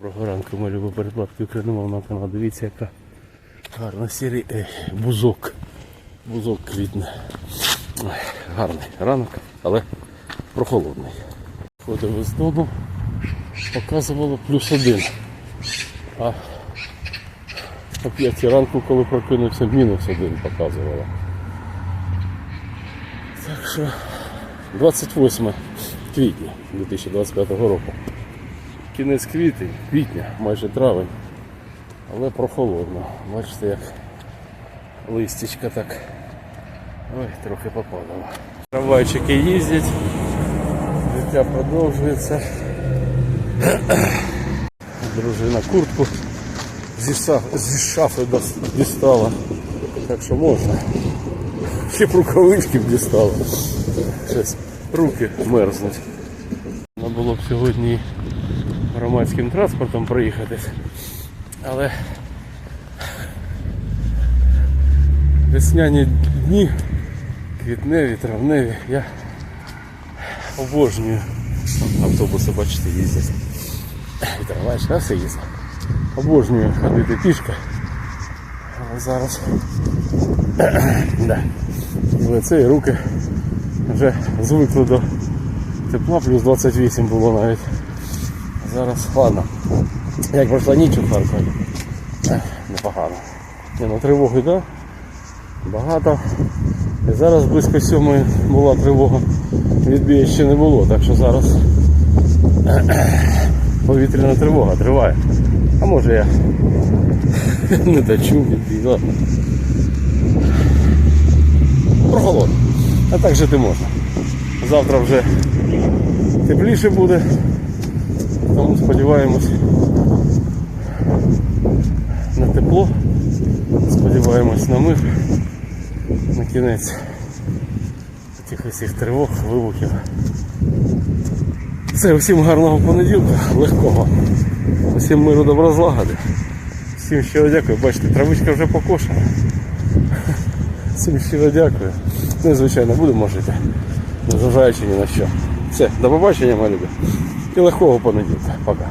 Доброго ранку, ми любимо передплатки україномовного каналу. Дивіться, яка гарна сірі е, бузок. Бузок квітне. Гарний ранок, але прохолодний. Ходив із дому, показувало плюс один. А о 5 ранку, коли прокинувся, мінус один показувало. Так що 28 квітня 2025 року. Кінець квітень, квітня, майже травень, але прохолодно. Бачите, як листячка так. Ой, трохи попадало. Трамвайчики їздять, життя продовжується. Дружина куртку зі, зі шафи дістала. Так що можна. Ще б рукавички дістала. Щось руки мерзнуть. Треба було б сьогодні громадським транспортом проїхатись. Але весняні дні, квітневі, травневі, я обожнюю. Автобуси, бачите, їздять. І трамвайчик, а все їздить. Обожнюю ходити пішки. Але зараз да. лице і руки вже звикли до тепла, плюс 28 було навіть. Зараз ладно. Як пройшла ніч у Харкові. Непогано. Ні, ну тривоги? Да? Багато. І зараз близько сьомої була тривога. Відбія ще не було, так що зараз повітряна тривога триває. А може я не дочув відбій, ладно. Прохолодно. А так жити можна. Завтра вже тепліше буде. Сподіваємось на тепло. Сподіваємось на мир. На кінець цих усіх тривог, вибухів. Все, всім гарного понеділка, легкого. Всім миру добра злагоди. Всім щиро дякую. Бачите, травичка вже покошена. Всім щиро дякую. Ну і звичайно будемо жити. Незважаючи ні на що. Все, до побачення, мої любі. І легкого понеділка. Пока.